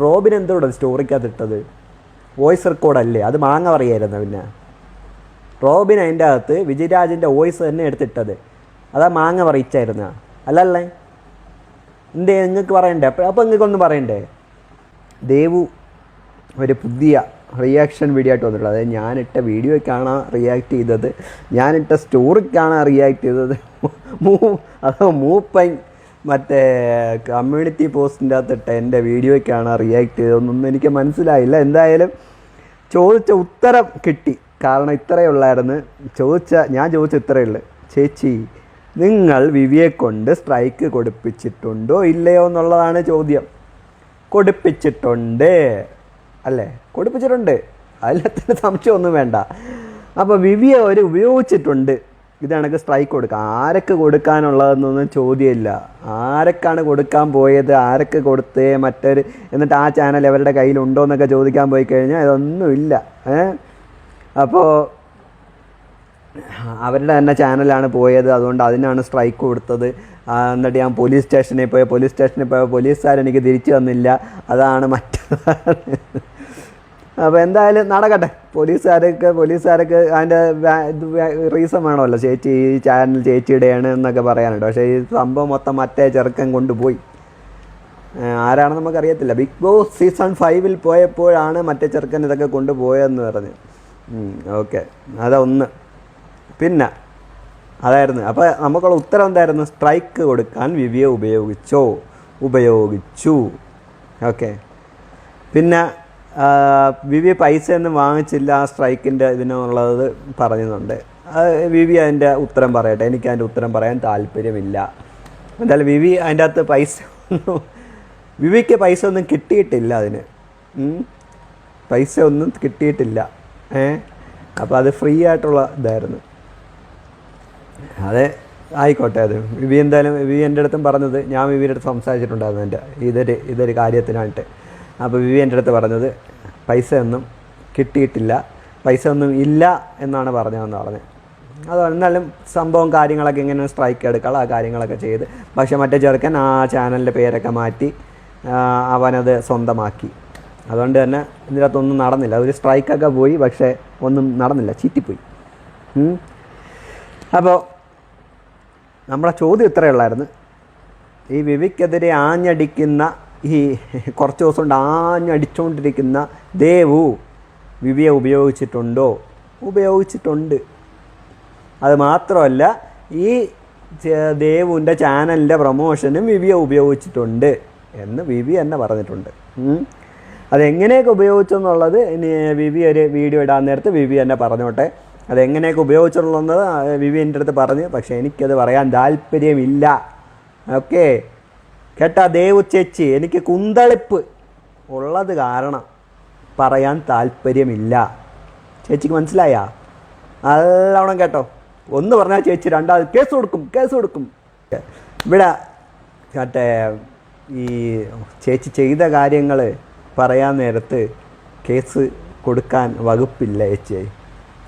Robin എന്തോടെ സ്റ്റോറിക്കകത്ത് ഇട്ടത്? Voice റെക്കോർഡല്ലേ അത് മാങ്ങ പറയായിരുന്നു പിന്നെ? റോബിൻ അതിന്റെ അകത്ത് വിജയരാജിന്റെ വോയിസ് തന്നെ എടുത്തിട്ടത്. അതാ മാങ്ങ പറയിച്ചായിരുന്ന. അല്ലല്ലേ? എന്തേ നിങ്ങൾക്ക് പറയണ്ടേ? അപ്പോൾ അപ്പോൾ നിങ്ങൾക്കൊന്നും പറയണ്ടേ? ദേവു ഒരു പുതിയ റിയാക്ഷൻ വീഡിയോ ആയിട്ട് വന്നിട്ടുള്ളത്. അതായത് ഞാനിട്ട വീഡിയോയ്ക്കാണ് റിയാക്ട് ചെയ്തത്. ഞാനിട്ട സ്റ്റോറിക്കാണ് റിയാക്ട് ചെയ്തത്. മൂ അതോ മൂപ്പൻ മറ്റേ കമ്മ്യൂണിറ്റി പോസ്റ്റിന്റെ അകത്തിട്ട് എന്റെ വീഡിയോയ്ക്കാണ് റിയാക്ട് ചെയ്തതെന്നൊന്നും എനിക്ക് മനസ്സിലായില്ല. എന്തായാലും ചോദിച്ച ഉത്തരം കിട്ടി. കാരണം ഇത്രയേ ഉള്ളായിരുന്നു. ചോദിച്ച ഞാൻ ചോദിച്ച ഇത്രയേ ഉള്ളൂ. ചേച്ചി നിങ്ങൾ വിവിയെ കൊണ്ട് സ്ട്രൈക്ക് കൊടുപ്പിച്ചിട്ടുണ്ടോ? ഇല്ലയോ എന്നുള്ളതാണ് ചോദ്യം. കൊടുപ്പിച്ചിട്ടുണ്ട്. അല്ലേ? കൊടുപ്പിച്ചിട്ടുണ്ട്. അതിലത്തിന് സംശയമൊന്നും വേണ്ട. അപ്പോൾ വിവിയെ അവർ ഉപയോഗിച്ചിട്ടുണ്ട്. ഇത് കണക്ക് സ്ട്രൈക്ക് കൊടുക്കാം. ആരൊക്കെ കൊടുക്കാനുള്ളതെന്നൊന്നും ചോദ്യമില്ല. ആരൊക്കെയാണ് കൊടുക്കാൻ പോയത്? ആരൊക്കെ കൊടുത്തേ? മറ്റൊരു എന്നിട്ട് ആ ചാനൽ അവരുടെ കയ്യിലുണ്ടോ എന്നൊക്കെ ചോദിക്കാൻ പോയി കഴിഞ്ഞാൽ ഇതൊന്നുമില്ല ഏ? അപ്പോൾ അവരുടെ തന്നെ ചാനലാണ് പോയത്. അതുകൊണ്ട് അതിനാണ് സ്ട്രൈക്ക് കൊടുത്തത്. എന്നിട്ട് ഞാൻ പോലീസ് സ്റ്റേഷനിൽ പോയ. പോലീസ് സ്റ്റേഷനിൽ പോയ പോലീസുകാരെനിക്ക് തിരിച്ചു തന്നില്ല. അതാണ് മറ്റു അപ്പോൾ എന്തായാലും നടക്കട്ടെ. പോലീസുകാരൊക്കെ പോലീസുകാരൊക്കെ അതിന്റെ റീസൺ വേണമല്ലോ. ചേച്ചി ഈ ചാനൽ ചേച്ചിയുടെയാണ് എന്നൊക്കെ പറയാനുണ്ട്. പക്ഷേ ഈ സംഭവം മൊത്തം മറ്റേ ചെറുക്കൻ കൊണ്ടുപോയി. ആരാണെന്ന് നമുക്കറിയത്തില്ല. ബിഗ് ബോസ് സീസൺ ഫൈവിൽ പോയപ്പോഴാണ് മറ്റേ ചെറുക്കൻ ഇതൊക്കെ കൊണ്ടുപോയതെന്ന് പറഞ്ഞ്. ഓക്കെ അതൊന്ന്. പിന്നെ അതായിരുന്നു. അപ്പോൾ നമുക്കുള്ള ഉത്തരം എന്തായിരുന്നു? സ്ട്രൈക്ക് കൊടുക്കാൻ വിവിയെ ഉപയോഗിച്ചോ? ഉപയോഗിച്ചു. ഓക്കെ പിന്നെ ആ, വി പൈസ ഒന്നും വാങ്ങിച്ചില്ല ആ സ്ട്രൈക്കിന്റെ ഇതിനുള്ളത് പറയുന്നുണ്ട് വി വി അതിന്റെ ഉത്തരം പറയട്ടെ. എനിക്ക് അതിന്റെ ഉത്തരം പറയാൻ താല്പര്യമില്ല. എന്തായാലും വി വി അതിന്റെ അകത്ത് പൈസ ഒന്നും വിവിക്ക് പൈസ ഒന്നും കിട്ടിയിട്ടില്ല അതിന്. പൈസ ഒന്നും കിട്ടിയിട്ടില്ല. ഏ? അപ്പോൾ അത് ഫ്രീ ആയിട്ടുള്ള ഇതായിരുന്നു. അതെ ആയിക്കോട്ടെ അത്. വിവി എന്തായാലും വിവി എന്റെ അടുത്തും പറഞ്ഞത് ഞാൻ വിവിയുടെ അടുത്ത് സംസാരിച്ചിട്ടുണ്ടായിരുന്നു എന്റെ ഇതൊരു ഇതൊരു കാര്യത്തിനായിട്ട്. അപ്പോൾ വിവി എന്റെ അടുത്ത് പറഞ്ഞത് പൈസ ഒന്നും കിട്ടിയിട്ടില്ല പൈസ ഒന്നും ഇല്ല എന്നാണ് പറഞ്ഞതെന്ന് പറഞ്ഞത് അത് എന്നാലും സംഭവം കാര്യങ്ങളൊക്കെ ഇങ്ങനെ സ്ട്രൈക്ക് എടുക്കുക ആ കാര്യങ്ങളൊക്കെ ചെയ്ത് പക്ഷേ മറ്റേ ചെറുക്കൻ ആ ചാനലിന്റെ പേരൊക്കെ മാറ്റി അവനത് സ്വന്തമാക്കി. അതുകൊണ്ട് തന്നെ ഇതിനകത്തൊന്നും നടന്നില്ല. ഒരു സ്ട്രൈക്കൊക്കെ പോയി പക്ഷേ ഒന്നും നടന്നില്ല. ചീറ്റിപ്പോയി. അപ്പോൾ നമ്മുടെ ചോദ്യം ഇത്രയേ ഉള്ളായിരുന്നു. ഈ വിവിക്കെതിരെ ആഞ്ഞടിക്കുന്ന ഈ കുറച്ച് ദിവസം കൊണ്ട് ആഞ്ഞടിച്ചുകൊണ്ടിരിക്കുന്ന ദേവു വിവിയെ ഉപയോഗിച്ചിട്ടുണ്ടോ? ഉപയോഗിച്ചിട്ടുണ്ട്. അത് മാത്രമല്ല ഈ ദേവുവിന്റെ ചാനലിന്റെ പ്രൊമോഷനും വിവിയെ ഉപയോഗിച്ചിട്ടുണ്ട് എന്ന് വിവി തന്നെ പറഞ്ഞിട്ടുണ്ട്. അതെങ്ങനെയൊക്കെ ഉപയോഗിച്ചെന്നുള്ളത് ഇനി വിവി ഒരു വീഡിയോ ഇടാൻ നേരത്ത് വിവി തന്നെ പറഞ്ഞോട്ടെ. അതെങ്ങനെയൊക്കെ ഉപയോഗിച്ചുള്ളത് വിവി എന്റെ അടുത്ത് പറഞ്ഞു. പക്ഷേ എനിക്കത് പറയാൻ താല്പര്യമില്ല. ഓക്കെ? കേട്ടാ ദേവു ചേച്ചി എനിക്ക് കുന്തളിപ്പ് ഉള്ളത് കാരണം പറയാൻ താല്പര്യമില്ല. ചേച്ചിക്ക് മനസ്സിലായാ? നല്ലവണ്ണം കേട്ടോ. ഒന്ന് പറഞ്ഞാൽ ചേച്ചി രണ്ടാമത് കേസ് കൊടുക്കും കേസ് കൊടുക്കും. ഇവിടെ മറ്റേ ഈ ചേച്ചി ചെയ്ത കാര്യങ്ങൾ പറയാൻ നേരത്ത് കേസ് കൊടുക്കാൻ വകുപ്പില്ല ചേച്ചി.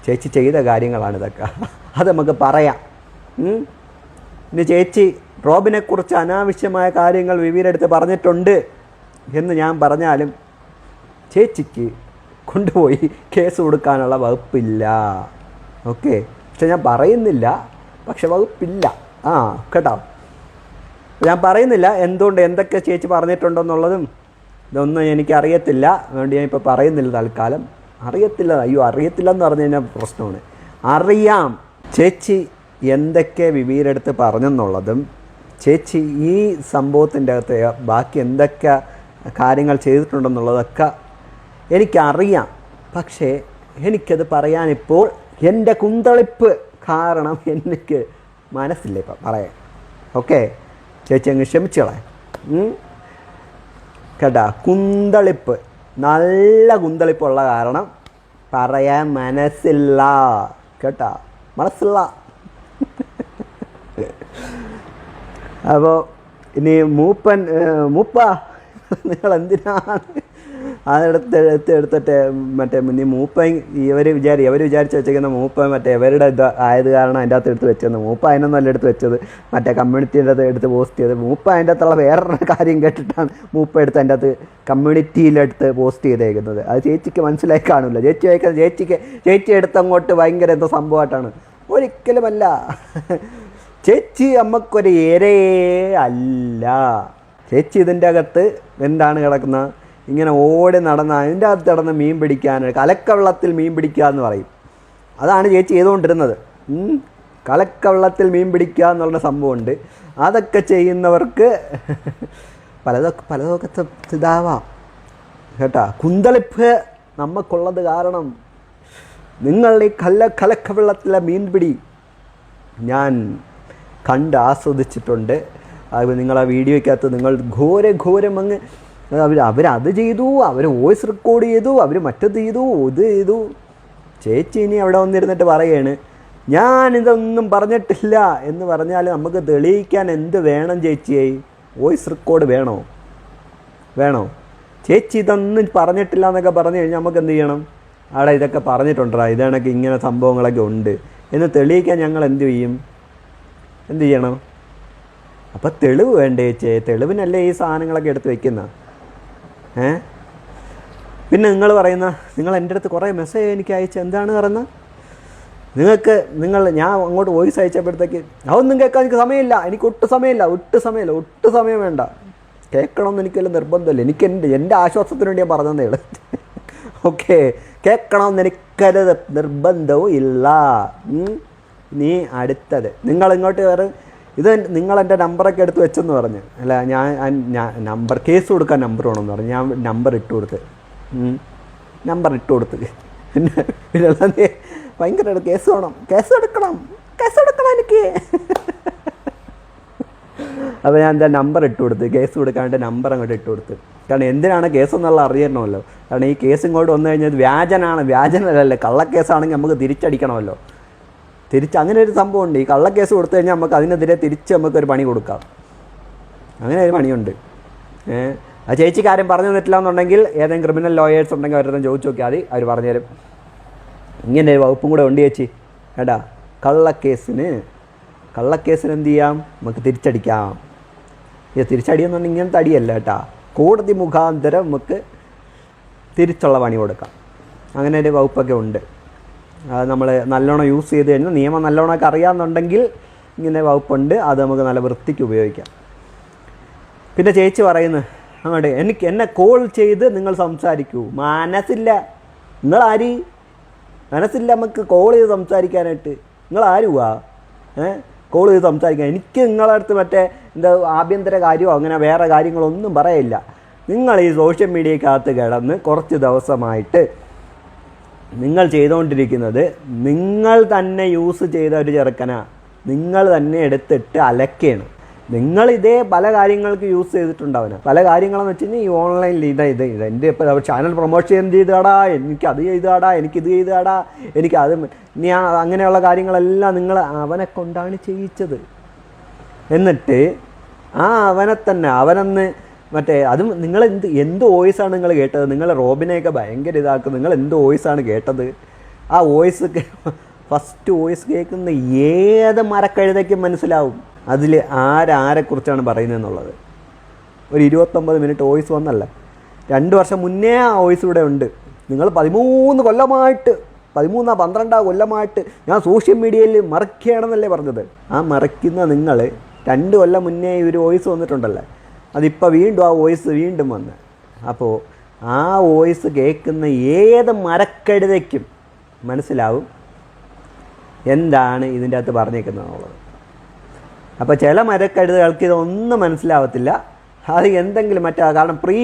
ചേച്ചി ചെയ്ത കാര്യങ്ങളാണ് ഇതൊക്കെ അത് നമുക്ക് പറയാം. ഇനി ചേച്ചി റോബിനെക്കുറിച്ച് അനാവശ്യമായ കാര്യങ്ങൾ വിവിയുടെ പറഞ്ഞിട്ടുണ്ട് എന്ന് ഞാൻ പറഞ്ഞാലും ചേച്ചിക്ക് കൊണ്ടുപോയി കേസ് കൊടുക്കാനുള്ള വകുപ്പില്ല. ഓക്കെ? പക്ഷെ ഞാൻ പറയുന്നില്ല. പക്ഷെ വകുപ്പില്ല. ആ കേട്ടോ. ഞാൻ പറയുന്നില്ല എന്തുകൊണ്ട് എന്തൊക്കെ ചേച്ചി പറഞ്ഞിട്ടുണ്ടെന്നുള്ളതും ഇതൊന്നും എനിക്കറിയത്തില്ല. അതുകൊണ്ട് ഞാൻ ഇപ്പോൾ പറയുന്നില്ല തൽക്കാലം. അറിയത്തില്ല. അയ്യോ അറിയത്തില്ല എന്ന് പറഞ്ഞു കഴിഞ്ഞാൽ പ്രശ്നമാണ്. അറിയാം. ചേച്ചി എന്തൊക്കെ വിവീരെടുത്ത് പറഞ്ഞെന്നുള്ളതും ചേച്ചി ഈ സംഭവത്തിന്റെ അകത്ത് ബാക്കി എന്തൊക്കെ കാര്യങ്ങൾ ചെയ്തിട്ടുണ്ടെന്നുള്ളതൊക്കെ എനിക്കറിയാം. പക്ഷേ എനിക്കത് പറയാനിപ്പോൾ എന്റെ കുന്തളിപ്പ് കാരണം എനിക്ക് മനസ്സില്ല ഇപ്പം പറയാൻ. ഓക്കെ? ചേച്ചി അങ്ങ് ക്ഷമിച്ചോളെ? കേട്ടാ കുന്തളിപ്പ്. നല്ല കുന്തളിപ്പുള്ള കാരണം പറയാൻ മനസ്സില്ല. കേട്ടാ മനസ്സില്ല. അപ്പോൾ ഇനി മൂപ്പൻ മൂപ്പ നിങ്ങൾ എന്തിനാണ് അതെടുത്ത് എടുത്ത് എടുത്തിട്ട് മറ്റേ നീ മൂപ്പൻ ഇവർ വിചാരി ഇവർ വിചാരിച്ച് വെച്ചേക്കുന്ന മൂപ്പൻ മറ്റേ ഇവരുടെ ഇത് ആയത് കാരണം അതിന്റെ അകത്ത് എടുത്ത് വെച്ചത് മൂപ്പ അതിനൊന്നല്ല എടുത്ത് വെച്ചത്. മറ്റേ കമ്മ്യൂണിറ്റിന്റെ അത് എടുത്ത് പോസ്റ്റ് ചെയ്ത്. മൂപ്പ അതിന്റെ അകത്തുള്ള വേറൊരു കാര്യം കേട്ടിട്ടാണ് മൂപ്പ എടുത്ത് അതിന്റെ അകത്ത് കമ്മ്യൂണിറ്റിയിലെടുത്ത് പോസ്റ്റ് ചെയ്തേക്കുന്നത്. അത് ചേച്ചിക്ക് മനസ്സിലായി കാണില്ല ചേച്ചി വയ്ക്കുന്നത് ചേച്ചിക്ക് ചേച്ചി എടുത്തങ്ങോട്ട് ഭയങ്കര എന്തോ സംഭവമായിട്ടാണ്. ഒരിക്കലുമല്ല. ചേച്ചി അമ്മക്കൊരു ഏരയേ അല്ല. ചേച്ചി ഇതിന്റെ അകത്ത് എന്താണ് കിടക്കുന്നത്? ഇങ്ങനെ ഓടി നടന്ന് അതിന്റെ അകത്ത് കിടന്ന് മീൻ പിടിക്കാൻ കലക്കവെള്ളത്തിൽ മീൻ പിടിക്കുക എന്ന് പറയും. അതാണ് ചേച്ചി ചെയ്തുകൊണ്ടിരുന്നത്. കലക്കവെള്ളത്തിൽ മീൻ പിടിക്കുക എന്നുള്ള സംഭവമുണ്ട്. അതൊക്കെ ചെയ്യുന്നവർക്ക് പലതൊക്കെ പലതൊക്കെ ഇതാവാം. കേട്ടാ കുന്തളിപ്പ് നമുക്കുള്ളത് കാരണം നിങ്ങളുടെ ഈ കല്ല കലക്കവെള്ളത്തിലെ മീൻ പിടി ഞാൻ കണ്ട് ആസ്വദിച്ചിട്ടുണ്ട് അത് നിങ്ങൾ ആ വീഡിയോയ്ക്കകത്ത് നിങ്ങൾ ഘോര ഘോരം അങ്ങ് അവർ അവരത് ചെയ്തു അവർ വോയിസ് റെക്കോർഡ് ചെയ്തു അവർ മറ്റത് ചെയ്തു ഇത് ചെയ്തു. ചേച്ചി ഇനി അവിടെ വന്നിരുന്നിട്ട് പറയാണ് ഞാൻ ഇതൊന്നും പറഞ്ഞിട്ടില്ല എന്ന് പറഞ്ഞാൽ നമുക്ക് തെളിയിക്കാൻ എന്ത് വേണം ചേച്ചിയായി വോയിസ് റെക്കോർഡ് വേണോ? വേണോ? ചേച്ചി ഇതൊന്നും പറഞ്ഞിട്ടില്ല എന്നൊക്കെ പറഞ്ഞു കഴിഞ്ഞാൽ നമുക്ക് എന്ത് ചെയ്യണം? അവിടെ ഇതൊക്കെ പറഞ്ഞിട്ടുണ്ടോ ഇതാണൊക്കെ ഇങ്ങനെ സംഭവങ്ങളൊക്കെ ഉണ്ട്. എന്ന് തെളിയിക്കാൻ ഞങ്ങൾ എന്ത് ചെയ്യും? എന്ത് ചെയ്യണം? അപ്പം തെളിവ് വേണ്ടേ ചേ? തെളിവിനല്ലേ ഈ സാധനങ്ങളൊക്കെ എടുത്ത് വെക്കുന്ന. ഏ? പിന്നെ നിങ്ങൾ പറയുന്ന നിങ്ങൾ എന്റെ അടുത്ത് കുറേ മെസ്സേജ് എനിക്ക് അയച്ച് എന്താണ് പറയുന്നത് നിങ്ങൾക്ക് നിങ്ങൾ ഞാൻ അങ്ങോട്ട് വോയിസ് അയച്ചപ്പോഴത്തേക്ക് അതൊന്നും കേൾക്കാൻ എനിക്ക് സമയമില്ല. എനിക്ക് ഒട്ടും സമയമില്ല. ഒട്ടും സമയമില്ല. ഒട്ടും സമയം വേണ്ട. കേൾക്കണമെന്ന് എനിക്ക് വല്ല നിർബന്ധമില്ല. എനിക്ക് എന്റെ എന്റെ ആശ്വാസത്തിന് വേണ്ടി ഞാൻ പറഞ്ഞതേ ഉള്ളൂ. ഓക്കെ കേൾക്കണമെന്ന് എനിക്കത് നിർബന്ധവും ഇല്ല. നീ അടുത്തത്. നിങ്ങൾ ഇങ്ങോട്ട് വേറെ ഇത് നിങ്ങൾ എന്റെ നമ്പറൊക്കെ എടുത്ത് വെച്ചെന്ന് പറഞ്ഞു. അല്ല ഞാൻ നമ്പർ കേസ് കൊടുക്കാൻ നമ്പർ വേണമെന്ന് പറഞ്ഞു. ഞാൻ നമ്പർ ഇട്ട് കൊടുത്ത്. നമ്പർ ഇട്ട് കൊടുത്ത്. പിന്നെ ഭയങ്കര കേസ് വേണം. കേസ് എടുക്കണം. കേസ് എടുക്കണം എനിക്ക്. അപ്പോൾ ഞാൻ എന്റെ നമ്പർ ഇട്ട് കൊടുത്ത് കേസ് കൊടുക്കാണ്ട് നമ്പർ അങ്ങോട്ട് ഇട്ട് കൊടുത്ത്. കാരണം എന്തിനാണ് കേസ് എന്നുള്ള അറിയണമല്ലോ. കാരണം ഈ കേസ് ഇങ്ങോട്ട് വന്നു കഴിഞ്ഞാൽ വ്യാജനാണ്. വ്യാജനല്ലേ കള്ളക്കേസാണെങ്കിൽ നമുക്ക് തിരിച്ചടിക്കണമല്ലോ. തിരിച്ച് അങ്ങനെ ഒരു സംഭവമുണ്ട്. ഈ കള്ളക്കേസ് കൊടുത്തു കഴിഞ്ഞാൽ നമുക്ക് അതിനെതിരെ തിരിച്ച് നമുക്കൊരു പണി കൊടുക്കാം. അങ്ങനെ ഒരു പണിയുണ്ട്. ആ ചേച്ചി കാര്യം പറഞ്ഞു തന്നിട്ടില്ല എന്നുണ്ടെങ്കിൽ ഏതെങ്കിലും ക്രിമിനൽ ലോയേഴ്സ് ഉണ്ടെങ്കിൽ അവരുടെ ചോദിച്ചു നോക്കിയാൽ മതി. അവർ പറഞ്ഞുതരും ഇങ്ങനെ ഒരു വകുപ്പും കൂടെ ഉണ്ട് ചേച്ചി. കേട്ടാ കള്ളക്കേസിന് കള്ളക്കേസിന് എന്ത് ചെയ്യാം? നമുക്ക് തിരിച്ചടിക്കാം. ഇത് തിരിച്ചടിയെന്നുണ്ടെങ്കിൽ ഇങ്ങനത്തെ അടിയല്ല കേട്ടാ. കോടതി മുഖാന്തരം നമുക്ക് തിരിച്ചുള്ള പണി കൊടുക്കാം. അങ്ങനെ ഒരു വകുപ്പൊക്കെ ഉണ്ട്. നമ്മൾ നല്ലോണം യൂസ് ചെയ്ത് കഴിഞ്ഞാൽ നിയമം നല്ലോണമൊക്കെ അറിയാമെന്നുണ്ടെങ്കിൽ ഇങ്ങനെ വകുപ്പുണ്ട്. അത് നമുക്ക് നല്ല വൃത്തിക്ക് ഉപയോഗിക്കാം. പിന്നെ ചേച്ചി പറയുന്നു അങ്ങോട്ട് എനിക്ക് എന്നെ കോൾ ചെയ്ത് നിങ്ങൾ സംസാരിക്കൂ. മനസ്സില്ല. നിങ്ങൾ ആര് മനസ്സില്ല നമുക്ക് കോൾ ചെയ്ത് സംസാരിക്കാനായിട്ട്. നിങ്ങൾ ആരുവാ ഏ? കോൾ ചെയ്ത് സംസാരിക്കാൻ. എനിക്ക് നിങ്ങളെ അടുത്ത് മറ്റേ എന്താ ആഭ്യന്തര കാര്യമോ അങ്ങനെ വേറെ കാര്യങ്ങളൊന്നും പറയില്ല നിങ്ങൾ ഈ സോഷ്യൽ മീഡിയക്കകത്ത് കിടന്ന് കുറച്ച് ദിവസമായിട്ട് നിങ്ങൾ ചെയ്തുകൊണ്ടിരിക്കുന്നത് നിങ്ങൾ തന്നെ യൂസ് ചെയ്ത ഒരു ചെറുക്കനാ. നിങ്ങൾ തന്നെ എടുത്തിട്ട് അലക്കുകയാണ് നിങ്ങൾ ഇതേ പല കാര്യങ്ങൾക്ക് യൂസ് ചെയ്തിട്ടുണ്ടാവുന്ന പല കാര്യങ്ങളെന്ന് വെച്ച് കഴിഞ്ഞാൽ ഈ ഓൺലൈനിൽ ഇതാ ഇത് ഇത് എന്റെ ഇപ്പോൾ ചാനൽ പ്രൊമോഷൻ ചെയ്താടാ? എനിക്കത് ചെയ്താടാ? എനിക്കിത് ചെയ്താടാ? എനിക്ക് അത് ഇനി ആ അങ്ങനെയുള്ള കാര്യങ്ങളെല്ലാം നിങ്ങൾ അവനെ കൊണ്ടാണ് ചെയ്യിച്ചത്. എന്നിട്ട് ആ അവനെ തന്നെ അവനന്ന് മറ്റേ അതും നിങ്ങൾ എന്ത് എന്ത് വോയിസാണ് നിങ്ങൾ കേട്ടത്? നിങ്ങൾ റോബിനെയൊക്കെ ഭയങ്കര ഇതാക്കും. നിങ്ങൾ എന്ത് വോയിസാണ് കേട്ടത്? ആ വോയിസ് ഫസ്റ്റ് വോയിസ് കേൾക്കുന്ന ഏത് മരക്കഴുതയ്ക്കും മനസ്സിലാവും. അതിൽ ആരാരെക്കുറിച്ചാണ് പറയുന്നതെന്നുള്ളത്. ഒരു ഇരുപത്തൊമ്പത് മിനിറ്റ് വോയിസ് വന്നല്ല. രണ്ട് വർഷം മുന്നേ ആ വോയിസ് ഇവിടെ ഉണ്ട്. നിങ്ങൾ പതിമൂന്ന് കൊല്ലമായിട്ട് പതിമൂന്നാ പന്ത്രണ്ടാ കൊല്ലമായിട്ട് ഞാൻ സോഷ്യൽ മീഡിയയിൽ മറക്കുകയാണെന്നല്ലേ പറഞ്ഞത്. ആ മറയ്ക്കുന്ന നിങ്ങൾ രണ്ട് കൊല്ലം മുന്നേ ഒരു വോയിസ് വന്നിട്ടുണ്ടല്ലേ? അതിപ്പോൾ വീണ്ടും ആ വോയിസ് വീണ്ടും വന്ന്. അപ്പോൾ ആ വോയിസ് കേൾക്കുന്ന ഏത് മരക്കഴുതയ്ക്കും മനസ്സിലാവും എന്താണ് ഇതിന്റെ അകത്ത് പറഞ്ഞേക്കുന്നതെന്നുള്ളത് അപ്പോൾ ചില മരക്കഴുതകൾക്ക് ഇതൊന്നും മനസ്സിലാവത്തില്ല. അത് എന്തെങ്കിലും മറ്റാ കാരണം പ്രീ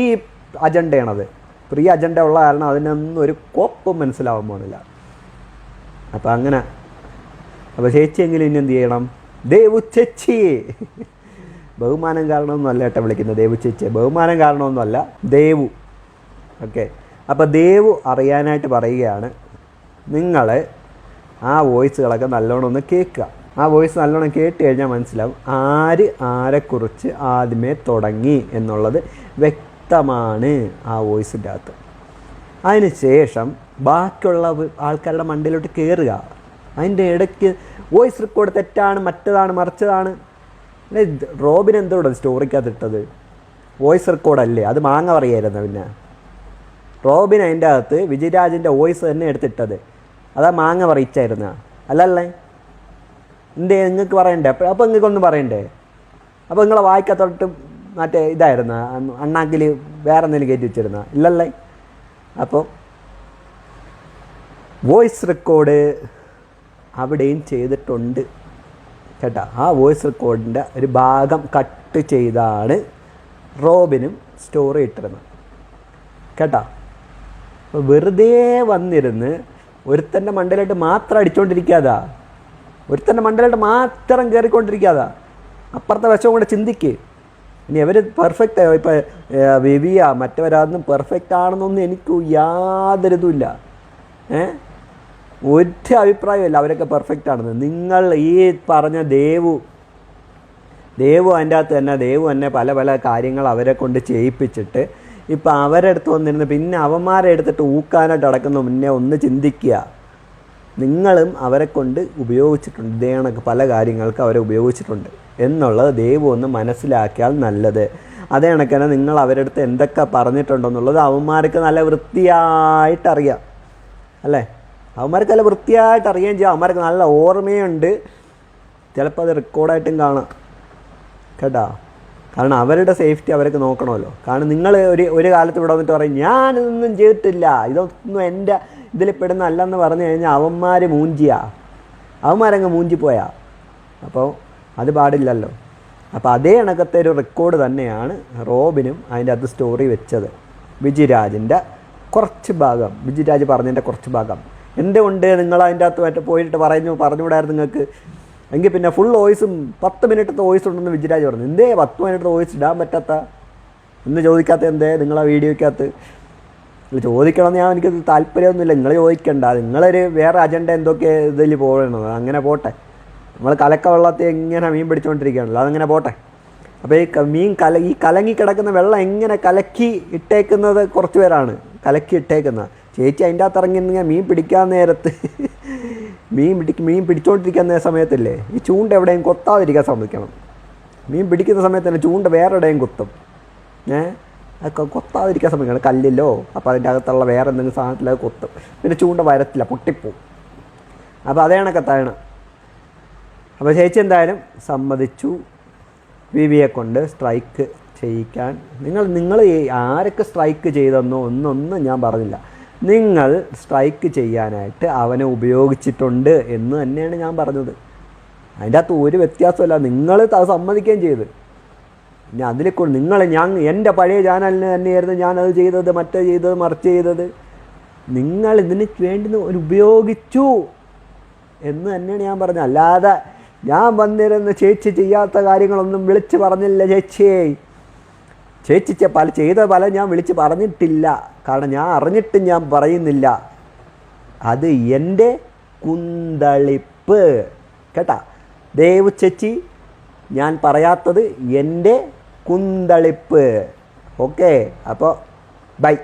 അജണ്ടയാണത്. പ്രീ അജണ്ട ഉള്ള കാരണം അതിനൊന്നും ഒരു കോപ്പും മനസ്സിലാവാൻ പോകുന്നില്ല. അപ്പോൾ അങ്ങനെ. അപ്പോൾ ചേച്ചിയെങ്കിലും ഇനി എന്ത് ചെയ്യണം? ദേവു ചേച്ചി ബഹുമാനം കാരണമൊന്നുമല്ല ഏട്ടാ വിളിക്കുന്നത്. ദേവു ചേച്ചി ബഹുമാനം കാരണമൊന്നുമല്ല ദേവു. ഓക്കെ. അപ്പോൾ ദേവു അറിയാനായിട്ട് പറയുകയാണ് നിങ്ങൾ ആ വോയിസുകളൊക്കെ നല്ലോണം ഒന്ന് കേൾക്കുക. ആ വോയിസ് നല്ലോണം കേട്ട് കഴിഞ്ഞാൽ മനസ്സിലാവും ആര് ആരെക്കുറിച്ച് ആദ്യമേ തുടങ്ങി എന്നുള്ളത് വ്യക്തമാണ് ആ വോയിസിന്റെ അകത്ത്. അതിന് ശേഷം ബാക്കിയുള്ള ആൾക്കാരുടെ മണ്ടയിലോട്ട് കയറുക അതിന്റെ ഇടയ്ക്ക് വോയിസ് റെക്കോർഡ് തെറ്റാണ് മറ്റതാണ് മറിച്ചതാണ്. അല്ലെ റോബിൻ എന്തോടെ സ്റ്റോറിക്കകത്ത് ഇട്ടത് വോയിസ് റെക്കോർഡല്ലേ? അത് മാങ്ങ പറയായിരുന്നു പിന്നെ. റോബിൻ അതിന്റെ അകത്ത് വിജയരാജിന്റെ വോയിസ് തന്നെ എടുത്തിട്ടത്. അതാ മാങ്ങ പറയിച്ചായിരുന്ന. അല്ലല്ലേ? എന്തേ നിങ്ങൾക്ക് പറയണ്ടേ? അപ്പോൾ അപ്പോൾ നിങ്ങൾക്കൊന്നും പറയണ്ടേ? അപ്പോൾ നിങ്ങളെ വായിക്കത്തോട്ട് മറ്റേ ഇതായിരുന്ന അണ്ണാക്കിൽ വേറെ എന്തെങ്കിലും കയറ്റി വെച്ചിരുന്ന. ഇല്ലല്ലേ? അപ്പോൾ വോയിസ് റെക്കോർഡ് അവിടെയും ചെയ്തിട്ടുണ്ട്. കേട്ടോ. ആ വോയിസ് റെക്കോർഡിന്റെ ഒരു ഭാഗം കട്ട് ചെയ്താണ് റോബിനും സ്റ്റോറി ഇട്ടിരുന്നത്. കേട്ടോ? വെറുതെ വന്നിരുന്ന് ഒരുത്തന്റെ മണ്ടലായിട്ട് മാത്രം അടിച്ചുകൊണ്ടിരിക്കാതാ ഒരുത്തന്റെ മണ്ടലായിട്ട് മാത്രം കയറിക്കൊണ്ടിരിക്കാതാ അപ്പുറത്തെ വശം കൂടെ ചിന്തിക്ക്. ഇനി അവർ പെർഫെക്റ്റ് ഇപ്പോൾ വിവിയ മറ്റവരാതൊന്നും പെർഫെക്റ്റ് ആണെന്നൊന്നും എനിക്ക് യാതൊരു ഇതുമില്ല ഏ? ഒരു അഭിപ്രായമല്ല അവരൊക്കെ പെർഫെക്റ്റ് ആണെന്ന്. നിങ്ങൾ ഈ പറഞ്ഞ ദേവു ദേവു അതിന്റെ അകത്ത് തന്നെ ദേവു തന്നെ പല പല കാര്യങ്ങൾ അവരെ കൊണ്ട് ചെയ്യിപ്പിച്ചിട്ട് ഇപ്പം അവരെ അടുത്ത് വന്നിരുന്ന് പിന്നെ അവന്മാരെ എടുത്തിട്ട് ഊക്കാനായിട്ട് അടക്കുന്ന മുന്നേ ഒന്ന് ചിന്തിക്കുക. നിങ്ങളും അവരെ കൊണ്ട് ഉപയോഗിച്ചിട്ടുണ്ട്. ഇതേ പല കാര്യങ്ങൾക്ക് അവരെ ഉപയോഗിച്ചിട്ടുണ്ട്. എന്നുള്ളത് ദൈവം ഒന്ന് മനസ്സിലാക്കിയാൽ നല്ലത്. അതേ കണക്ക് നിങ്ങൾ അവരടുത്ത് എന്തൊക്കെ പറഞ്ഞിട്ടുണ്ടെന്നുള്ളത് അവന്മാർക്ക് നല്ല വൃത്തിയായിട്ടറിയാം അല്ലേ? അവന്മാർക്ക് നല്ല വൃത്തിയായിട്ട് അറിയുകയും ചെയ്യാം. അവന്മാർക്ക് നല്ല ഓർമ്മയുണ്ട്. ചിലപ്പോൾ അത് റെക്കോർഡായിട്ടും കാണാം. കേട്ടോ? കാരണം അവരുടെ സേഫ്റ്റി അവർക്ക് നോക്കണമല്ലോ. കാരണം നിങ്ങൾ ഒരു ഒരു കാലത്ത് ഇവിടെ വന്നിട്ട് പറയും ഞാനിതൊന്നും ചെയ്തിട്ടില്ല. ഇതൊന്നും എന്റെ ഇതിൽ പെടുന്നല്ലെന്ന് പറഞ്ഞു കഴിഞ്ഞാൽ അവന്മാർ മൂഞ്ചിയാ. അവന്മാരങ്ങ് മൂഞ്ചിപ്പോയാ. അപ്പോൾ അത് പാടില്ലല്ലോ. അപ്പോൾ അതേ അണക്കത്തെ ഒരു റെക്കോർഡ് തന്നെയാണ് റോബിനും അതിന്റെ അത് സ്റ്റോറി വെച്ചത്. വിജിരാജിന്റെ കുറച്ച് ഭാഗം. വിജിരാജ് പറഞ്ഞതിന്റെ കുറച്ച് ഭാഗം. എന്തുകൊണ്ട് നിങ്ങൾ അതിന്റെ അകത്ത് മറ്റേ പോയിട്ട് പറഞ്ഞു പറഞ്ഞുകൂടായിരുന്നു നിങ്ങൾക്ക്. എങ്കിൽ പിന്നെ ഫുൾ വോയിസും പത്ത് മിനിറ്റത്തെ വോയിസ് ഉണ്ടെന്ന് വിജിരാജ് പറഞ്ഞു. എന്തേ പത്ത് മിനിറ്റ് വോയിസ് ഇടാൻ പറ്റാത്ത? എന്ന് ചോദിക്കാത്ത എന്തേ നിങ്ങളെ വീഡിയോയ്ക്കകത്ത് ചോദിക്കണമെന്ന് ഞാൻ എനിക്ക് താല്പര്യമൊന്നുമില്ല. നിങ്ങൾ ചോദിക്കണ്ട. നിങ്ങളൊരു വേറെ അജണ്ട എന്തൊക്കെ ഇതിൽ പോകണത്? അങ്ങനെ പോട്ടെ. നമ്മൾ കലക്ക വെള്ളത്തെ എങ്ങനെ മീൻ പിടിച്ചുകൊണ്ടിരിക്കുകയാണല്ലോ അതങ്ങനെ പോട്ടെ. അപ്പോൾ ഈ മീൻ കല ഈ കലങ്ങി കിടക്കുന്ന വെള്ളം എങ്ങനെ കലക്കി ഇട്ടേക്കുന്നത് കുറച്ച് പേരാണ്. കലക്കി ഇട്ടേക്കുന്നത്. ചേച്ചി അതിന്റെ അകത്ത് ഇറങ്ങി നിന്ന് മീൻ പിടിക്കാൻ നേരത്ത് മീൻ പിടി മീൻ പിടിച്ചുകൊണ്ടിരിക്കുന്ന സമയത്തല്ലേ ഈ ചൂണ്ട എവിടെയും കൊത്താതിരിക്കാൻ ശ്രമിക്കണം മീൻ പിടിക്കുന്ന സമയത്ത് തന്നെ ചൂണ്ട വേറെ എവിടെയും കുത്തും. ഏ? അതൊക്കെ കൊത്താതിരിക്കാൻ ശ്രമിക്കണം കല്ലിലോ അപ്പോൾ അതിന്റെ അകത്തുള്ള വേറെ എന്തെങ്കിലും സാധനത്തിലൊക്കെ കൊത്തും. പിന്നെ ചൂണ്ട വരത്തില്ല പൊട്ടിപ്പോവും. അപ്പോൾ അതേ തരണം അപ്പോൾ ചേച്ചി എന്തായാലും സമ്മതിച്ചു. വിവിയെ കൊണ്ട് സ്ട്രൈക്ക് ചെയ്യിക്കാൻ. നിങ്ങൾ നിങ്ങൾ ആരൊക്കെ സ്ട്രൈക്ക് ചെയ്തെന്നോ ഒന്നൊന്നും ഞാൻ പറഞ്ഞില്ല. നിങ്ങൾ സ്ട്രൈക്ക് ചെയ്യാനായിട്ട് അവനെ ഉപയോഗിച്ചിട്ടുണ്ട് എന്ന് തന്നെയാണ് ഞാൻ പറഞ്ഞത്. അതിന്റെ അകത്ത് ഒരു വ്യത്യാസമല്ല നിങ്ങൾ സമ്മതിക്കുകയും ചെയ്ത്. ഞാൻ അതിൽ കൊണ്ട് നിങ്ങൾ ഞാൻ എന്റെ പഴയ ചാനലിന് തന്നെയായിരുന്നു ഞാനത് ചെയ്തത് മറ്റേ ചെയ്തത് മറിച്ച് ചെയ്തത്. നിങ്ങൾ ഇതിന് വേണ്ടി ഉപയോഗിച്ചു എന്ന് തന്നെയാണ് ഞാൻ പറഞ്ഞത്. അല്ലാതെ ഞാൻ വന്നിരുന്ന് ചേച്ചി ചെയ്യാത്ത കാര്യങ്ങളൊന്നും വിളിച്ച് പറഞ്ഞില്ല ചേച്ചിയെ. ചേച്ചി ചെ- പല ചെയ്ത പല ഞാൻ വിളിച്ച് പറഞ്ഞിട്ടില്ല. കാരണം ഞാൻ അറിഞ്ഞിട്ട് ഞാൻ പറയുന്നില്ല. അത് എന്റെ കുന്തളിപ്പ്. കേട്ടാ? ദേവ് ചേച്ചി ഞാൻ പറയാത്തത് എന്റെ കുന്തളിപ്പ്. ഓക്കെ അപ്പോൾ ബൈ.